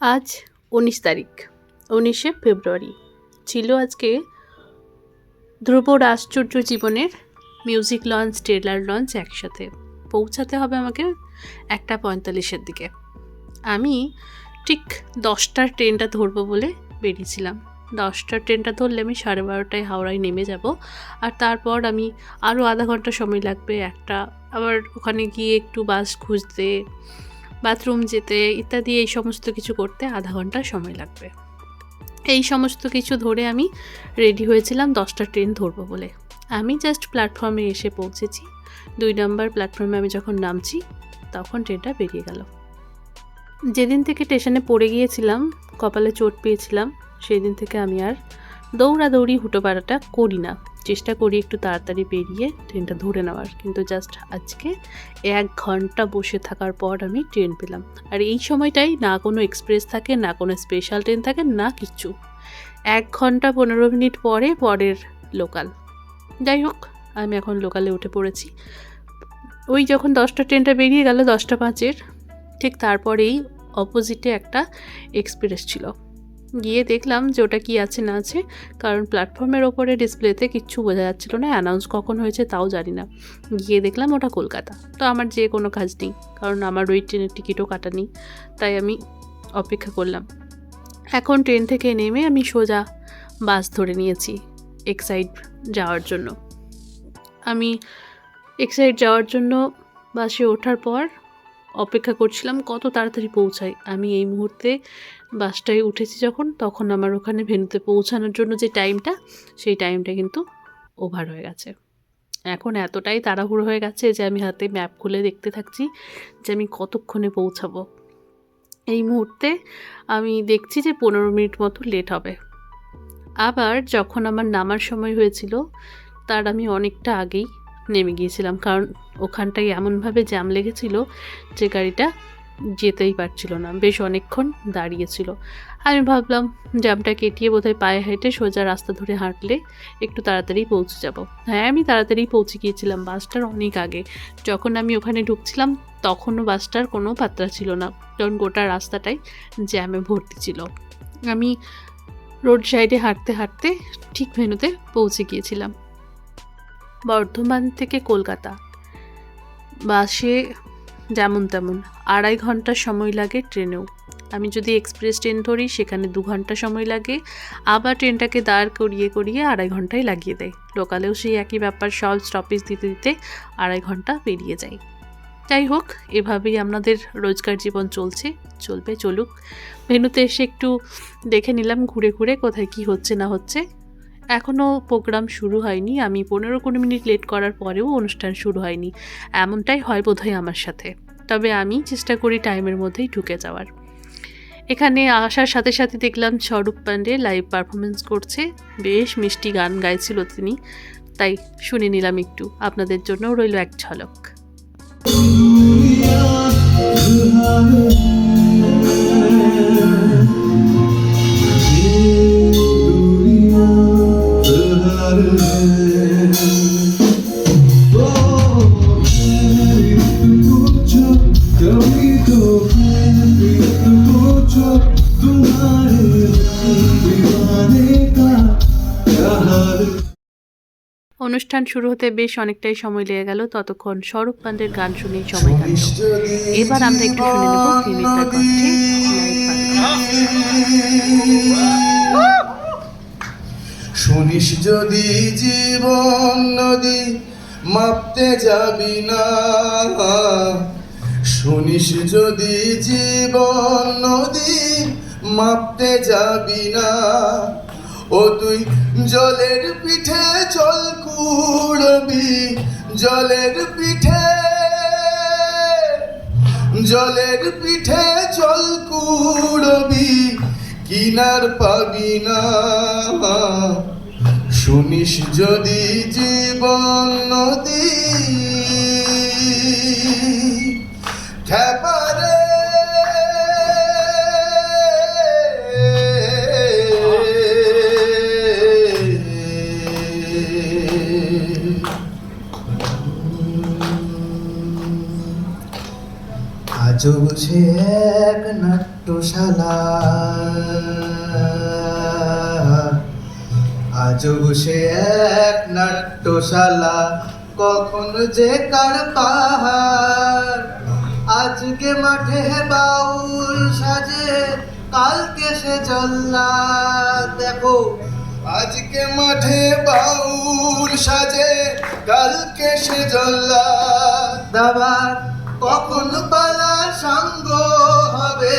আজ উনিশ তারিখ, উনিশে ফেব্রুয়ারি। ছিল আজকে ধ্রুবর আশ্চর্য জীবনের মিউজিক লঞ্চ ট্রেলার লঞ্চ একসাথে। পৌঁছাতে হবে আমাকে একটা পঁয়তাল্লিশের দিকে। আমি ঠিক দশটার ট্রেনটা ধরবো বলে বেরিয়েছিলাম। দশটার ট্রেনটা ধরলে আমি সাড়ে বারোটায় হাওড়ায় নেমে যাব। আর তারপর আমি আরও আধা ঘণ্টা সময় লাগবে একটা। আবার ওখানে গিয়ে একটু বাস খুঁজতে বাথরুম যেতে ইত্যাদি এই সমস্ত কিছু করতে আধা ঘণ্টা সময় লাগবে। এই সমস্ত কিছু ধরে আমি রেডি হয়েছিলাম দশটা ট্রেন ধরবো বলে। আমি জাস্ট প্ল্যাটফর্মে এসে পৌঁছেছি। দুই নম্বর প্ল্যাটফর্মে আমি যখন নামছি, তখন ট্রেনটা বেরিয়ে গেল। যেদিন থেকে স্টেশনে পড়ে গিয়েছিলাম, কপালে চোট পেয়েছিলাম সেই দিন থেকে আমি আর দৌড়াদৌড়ি হুটোপাড়াটা করি না। চেষ্টা করি একটু তাড়াতাড়ি বেরিয়ে ট্রেনটা ধরে নেওয়ার। কিন্তু জাস্ট আজকে এক ঘণ্টা বসে থাকার পর আমি ট্রেন পেলাম। আর এই সময়টাই না কোনো এক্সপ্রেস থাকে, না কোনো স্পেশাল ট্রেন থাকে, না কিচ্ছু এক ঘণ্টা পনেরো মিনিট পরে পরের লোকাল যাই হোক, আমি এখন লোকালে উঠে পড়েছি। ওই যখন দশটা ট্রেনটা বেরিয়ে গেল দশটা পাঁচের, ঠিক তারপরেই অপোজিটে একটা এক্সপ্রেস ছিল। গিয়ে দেখলাম যে ওটা কী আছে, না আছে। কারণ প্ল্যাটফর্মের ওপরে ডিসপ্লেতে কিচ্ছু বোঝা যাচ্ছিল না অ্যানাউন্স কখন হয়েছে তাও জানি না গিয়ে দেখলাম ওটা কলকাতা। তো আমার যে কোনো কাজ নেই, কারণ আমার ওই ট্রেনের টিকিটও কাটা নেই। তাই আমি অপেক্ষা করলাম। এখন ট্রেন থেকে নেমে আমি সোজা বাস ধরে নিয়েছি এক্সাইড যাওয়ার জন্য। আমি এক্সাইড যাওয়ার জন্য বাসে ওঠার পর অপেক্ষা করছিলাম কত তাড়াতাড়ি পৌঁছায় আমি এই মুহূর্তে বাসটায় উঠেছি যখন, তখন আমার ওখানে ভেনুতে পৌঁছানোর জন্য যে টাইমটা, সেই টাইমটা কিন্তু ওভার হয়ে গেছে। এখন এতটাই তাড়াহুড়ো হয়ে গেছে যে আমি হাতে ম্যাপ খুলে দেখতে থাকছি যে আমি কতক্ষণে পৌঁছাবো। এই মুহূর্তে আমি দেখছি যে পনেরো মিনিট মতো লেট হবে। আবার যখন আমার নামার সময় হয়েছিল, তার আমি অনেকটা আগেই নেমে গিয়েছিলাম। কারণ ওখানটায় এমনভাবে জ্যাম লেগেছিল যে গাড়িটা যেতেই পারছিল না। বেশ অনেকক্ষণ দাঁড়িয়েছিল। আমি ভাবলাম, জ্যামটা কেটিয়ে বোধহয় পায়ে হেঁটে সোজা রাস্তা ধরে হাঁটলে একটু তাড়াতাড়ি পৌঁছে যাব। হ্যাঁ আমি তাড়াতাড়ি পৌঁছে গিয়েছিলাম বাসটার অনেক আগে। যখন আমি ওখানে ঢুকছিলাম, তখনও বাসটার কোনো পাত্রা ছিল না। কারণ গোটা রাস্তাটাই জ্যামে ভর্তি ছিল। আমি রোড সাইডে হাঁটতে হাঁটতে ঠিক ভেনুতে পৌঁছে গিয়েছিলাম। বর্ধমান থেকে কলকাতা। বাসে যেমন তেমন, আড়াই ঘণ্টা সময় লাগে ট্রেনেও। আমি যদি এক্সপ্রেস ট্রেন ধরি, সেখানে দু ঘণ্টা সময় লাগে। আবার ট্রেনটাকে দাঁড় করিয়ে করিয়ে আড়াই ঘন্টায় লাগিয়ে দেয়। লোকালেও সেই একই ব্যাপার, সব স্টপেজ দিতে দিতে আড়াই ঘণ্টা পেরিয়ে যায়। যাই হোক, এভাবেই আমাদের রোজকার জীবন চলছে। চলবে, চলুক। ভেনুতে এসে একটু দেখে নিলাম, ঘুরে ঘুরে কোথায় কি হচ্ছে, না হচ্ছে। এখনও প্রোগ্রাম শুরু হয়নি। আমি পনেরো কুড়ি মিনিট লেট করার পরেও অনুষ্ঠান শুরু হয়নি। এমনটাই হয় বোধহয় আমার সাথে। তবে আমি চেষ্টা করি টাইমের মধ্যেই ঢুকে যাওয়ার। এখানে আসার সাথে সাথে দেখলাম স্বরূপ পান্ডে লাইভ পারফরমেন্স করছে। বেশ মিষ্টি গান গাইছিল তিনি। তাই শুনে নিলাম একটু। আপনাদের জন্যও রইল এক ঝলক। অনুষ্ঠান শুরু হতে বেশ অনেকটাই সময় লেগে গেল। ততক্ষণ স্বরূপ পান্ডের গান শুনেই সময় কাটল। এবার আমরা একটু শুনে নেব কণ্ঠে শুনিস যদি জীবন নদী মাপতে যাবি না। শুনিস যদি জীবন নদী মাপতে যাবি না। ও তুই জলের পিঠে চল কুড়বি, জলের পিঠে। জলের পিঠে চল কুড়বি, কিনার পাবি না। শুনিস যদি জীবন নদী খ্যাপারে আজও সে এক নাট্যশালা। আজও বসে এক নাট্যশালা, কখন যে কার পাহাড়। আজকে মাঠে বাউল সাজে, কালকে সে জল্লা দেখো আজকে মাঠে বাউল সাজে কালকে সে জল্লা। দাবার কখন পালা সঙ্গ হবে?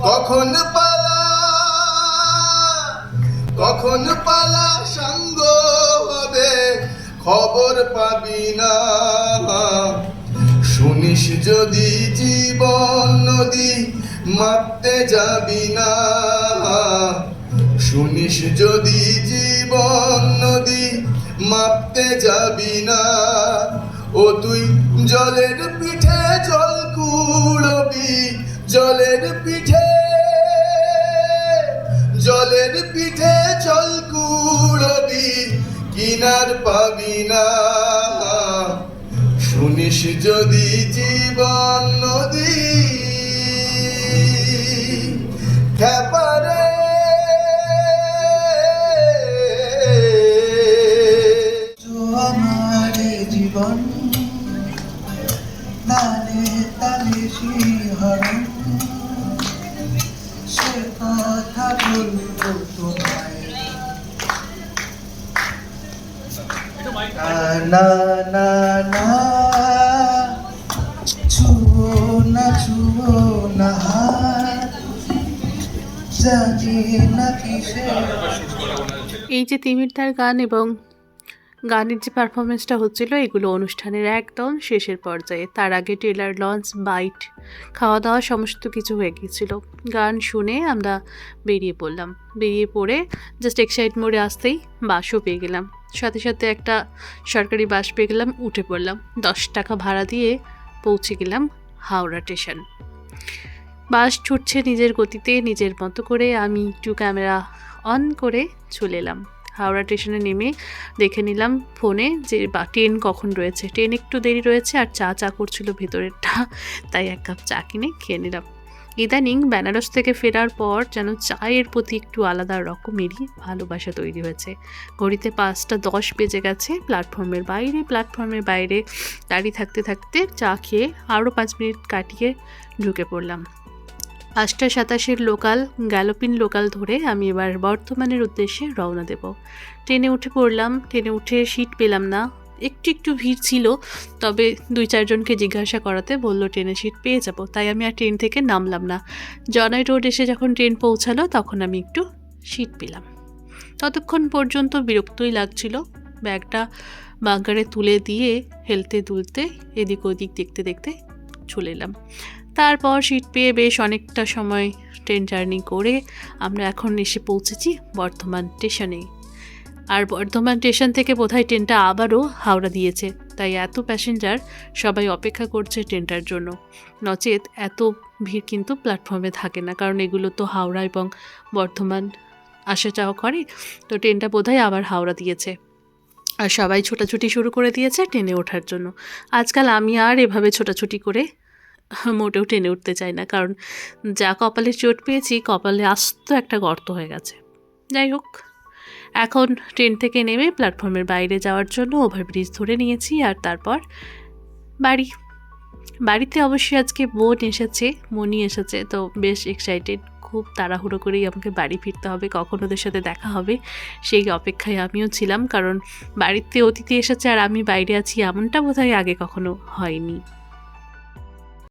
কখন পালা? কখন পালা সঙ্গ হবে? খবর পাবি না। শুনিস যদি জীবন নদী মাপতে যাবি না। শুনিস যদি জীবন নদী মাপতে যাবি না, ও তুই জলের পিঠে জল কুড়বি, জলের পিঠে জলের পিঠে জল কুড়বি, কিনার পাবি না। শুনিস যদি জীবন নদী না না না ছুঁয়ো না ছুঁয়ো না জানি না কিসের এই যে তিমির গান এবং গানের যে পারফরমেন্সটা হচ্ছিল, এগুলো অনুষ্ঠানের একদম শেষের পর্যায়ে। তার আগে টেলার লঞ্চ বাইট খাওয়া দাওয়া সমস্ত কিছু হয়ে গিয়েছিল। গান শুনে আমরা বেরিয়ে পড়লাম। বেরিয়ে পড়ে জাস্ট এক্সাইট মোড়ে আসতেই বাসও পেয়ে গেলাম। সাথে সাথে একটা সরকারি বাস পেয়ে গেলাম, উঠে পড়লাম। দশ টাকা ভাড়া দিয়ে পৌঁছে গেলাম হাওড়া স্টেশন বাস ছুটছে নিজের গতিতে, নিজের মতো করে আমি একটু ক্যামেরা অন করে চলে এলাম। হাওড়া স্টেশনে নেমে দেখে নিলাম ফোনে যে বা ট্রেন কখন রয়েছে। ট্রেন একটু দেরি রয়েছে আর চা চা করছিল ভেতরেরটা। তাই এক কাপ চা কিনে খেয়ে নিলাম। ইদানিং বেনারস থেকে ফেরার পর যেন চায়ের প্রতি একটু আলাদা রকমেরই ভালোবাসা তৈরি হয়েছে। ঘড়িতে পাঁচটা দশ বেজে গেছে। প্ল্যাটফর্মের বাইরে প্ল্যাটফর্মের বাইরে দাঁড়িয়ে থাকতে থাকতে চা খেয়ে আরও পাঁচ মিনিট কাটিয়ে ঢুকে পড়লাম। পাঁচটা সাতাশের লোকাল, গ্যালোপিন লোকাল ধরে আমি এবার বর্ধমানের উদ্দেশ্যে রওনা দেব। ট্রেনে উঠে পড়লাম, ট্রেনে উঠে সিট পেলাম না। একটু একটু ভিড় ছিল, তবে দুই চারজনকে জিজ্ঞাসা করাতে বলল, ট্রেনে সিট পেয়ে যাব। তাই আমি আর ট্রেন থেকে নামলাম না। জনাই রোড এসে যখন ট্রেন পৌঁছালো, তখন আমি একটু সিট পেলাম। ততক্ষণ পর্যন্ত বিরক্তই লাগছিল। ব্যাগটা বাঙ্কারে তুলে দিয়ে হেলতে দুলতে এদিক ওদিক দেখতে দেখতে চলে এলাম। তারপর সিট পেয়ে বেশ অনেকটা সময় ট্রেন জার্নি করে আমরা এখন এসে পৌঁছেছি বর্ধমান স্টেশনে আর বর্ধমান স্টেশন থেকে বোধহয় ট্রেনটা আবারও হাওড়া দিয়েছে, তাই এত প্যাসেঞ্জার সবাই অপেক্ষা করছে ট্রেনটার জন্য। নচেত এত ভিড় কিন্তু প্ল্যাটফর্মে থাকে না, কারণ এগুলো তো হাওড়া এবং বর্ধমান আসা যাওয়া করে, তো ট্রেনটা বোধহয় আবার হাওড়া দিয়েছে। আর সবাই ছোটাছুটি শুরু করে দিয়েছে ট্রেনে ওঠার জন্য। আজকাল আমি আর এভাবে ছোটাছুটি করে মোটেও টেনে উঠতে চাই না, কারণ যা কপালে চোট পেয়েছি, কপালে আস্ত একটা গর্ত হয়ে গেছে। যাই হোক, এখন ট্রেন থেকে নেমে প্ল্যাটফর্মের বাইরে যাওয়ার জন্য ওভারব্রিজ ধরে নিয়েছি আর তারপর বাড়ি। বাড়িতে অবশ্যই আজকে বোন এসেছে মনি এসেছে, তো বেশ এক্সাইটেড খুব তাড়াহুড়ো করেই আমাকে বাড়ি ফিরতে হবে, কখন ওদের সাথে দেখা হবে, সেই অপেক্ষায় আমিও ছিলাম, কারণ বাড়িতে অতিথি এসেছে আর আমি বাইরে আছি এমনটা বোধহয় আগে কখনো হয়নি।